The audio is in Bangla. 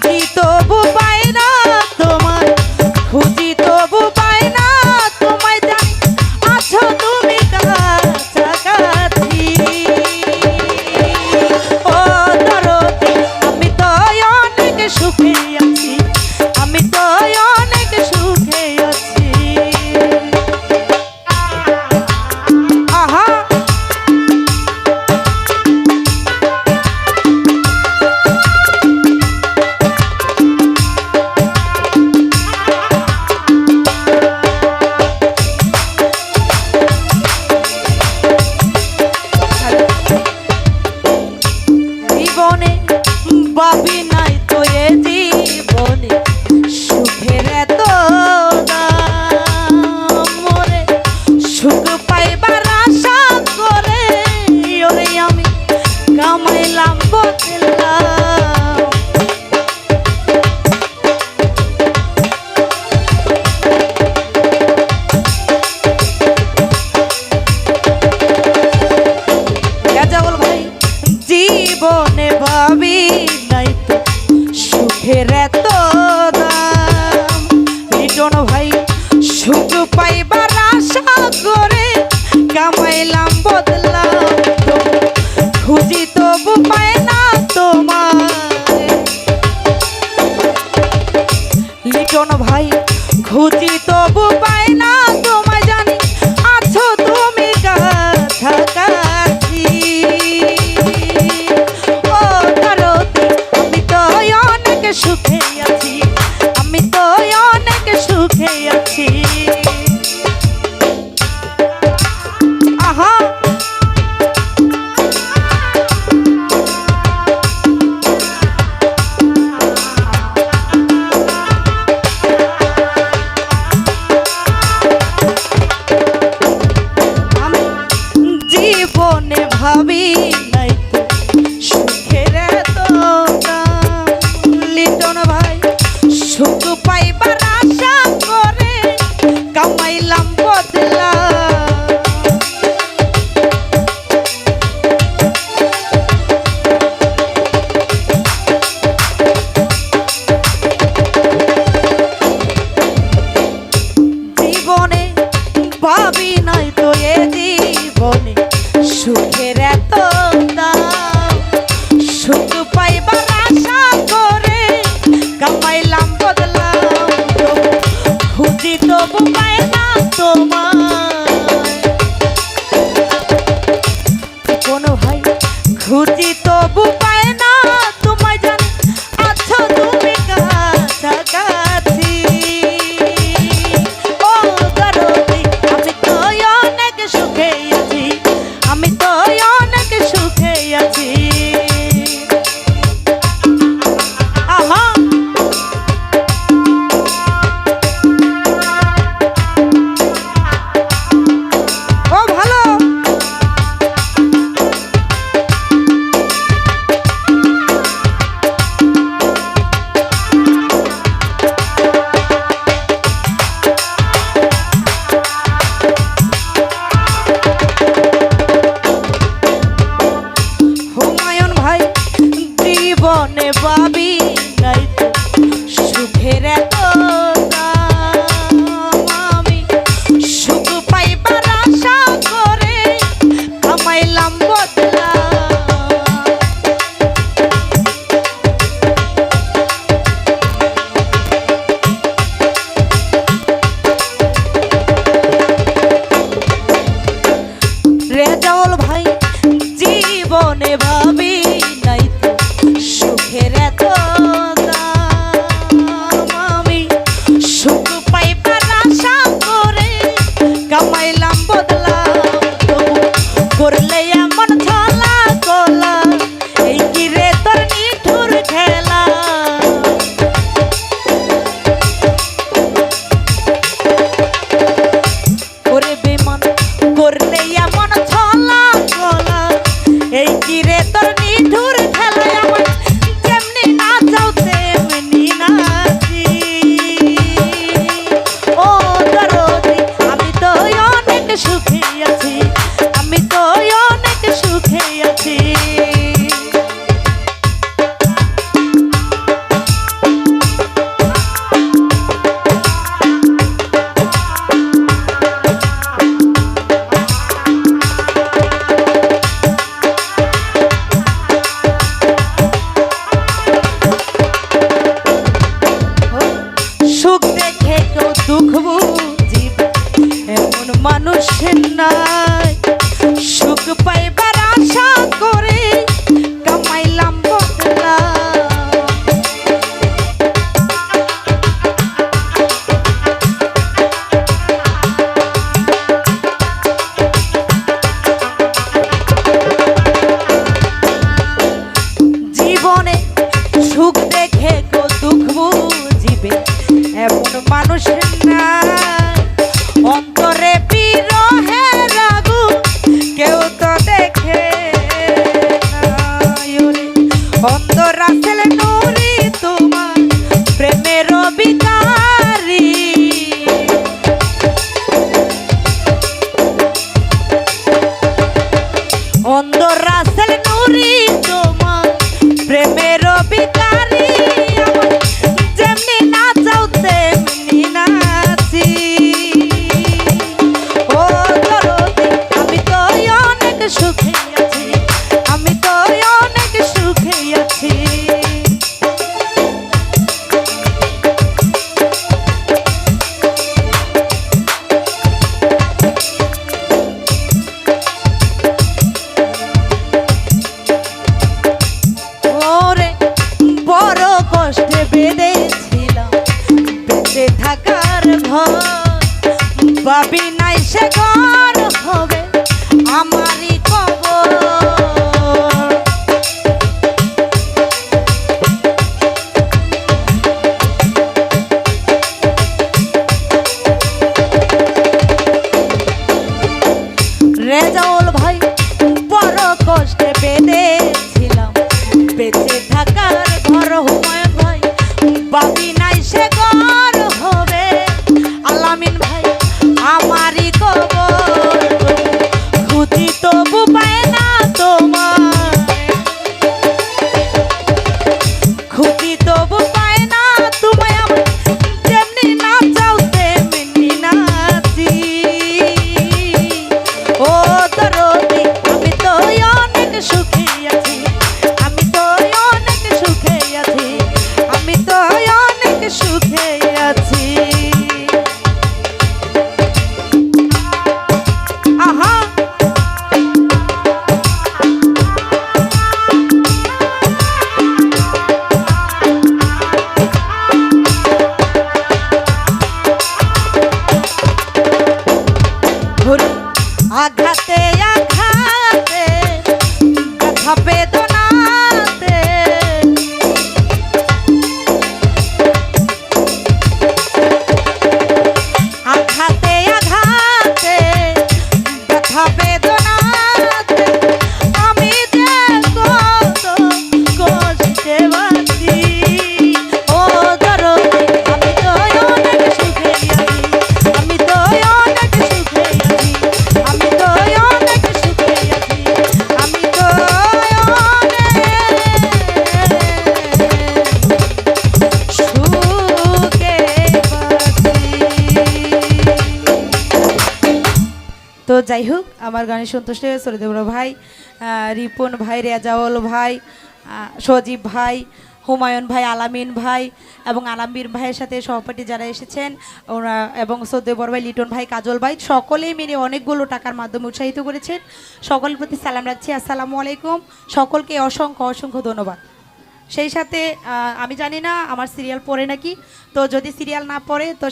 booty তো এ জীবনে সুখের এত দাম। সুখ পাইবার আশা করে কামাইলাম, বদলাম খুঁজি তবু পায় না তোমার কোনো ভাই খুঁজি তবু পায় না মানুষের নাই সুখ পাইবা বন্ধ রাখলে বেঁধেছিলাম বেঁচে থাকার ঘর হুমায় ভাই বাবি নাই সে আছি। আঘাতে যাই হোক আমার গানে সন্তুষ্ট হয়ে সরিদেবর ভাই রিপন ভাই, রেজাউল ভাই সজীব ভাই, হুমায়ুন ভাই, আলামিন ভাই এবং আলামবীর ভাইয়ের সাথে সহপাঠী যারা এসেছেন, ওরা এবং সৌদেবর ভাই, লিটন ভাই, কাজল ভাই, সকলেই মিলে অনেকগুলো টাকার মাধ্যমে উৎসাহিত করেছেন। সকলের প্রতি সালাম রাখছি। আসসালামু আলাইকুম। সকলকে অসংখ্য অসংখ্য ধন্যবাদ। সেই সাথে আমি জানি না আমার সিরিয়াল পড়ে নাকি, তো যদি সিরিয়াল না পড়ে, তো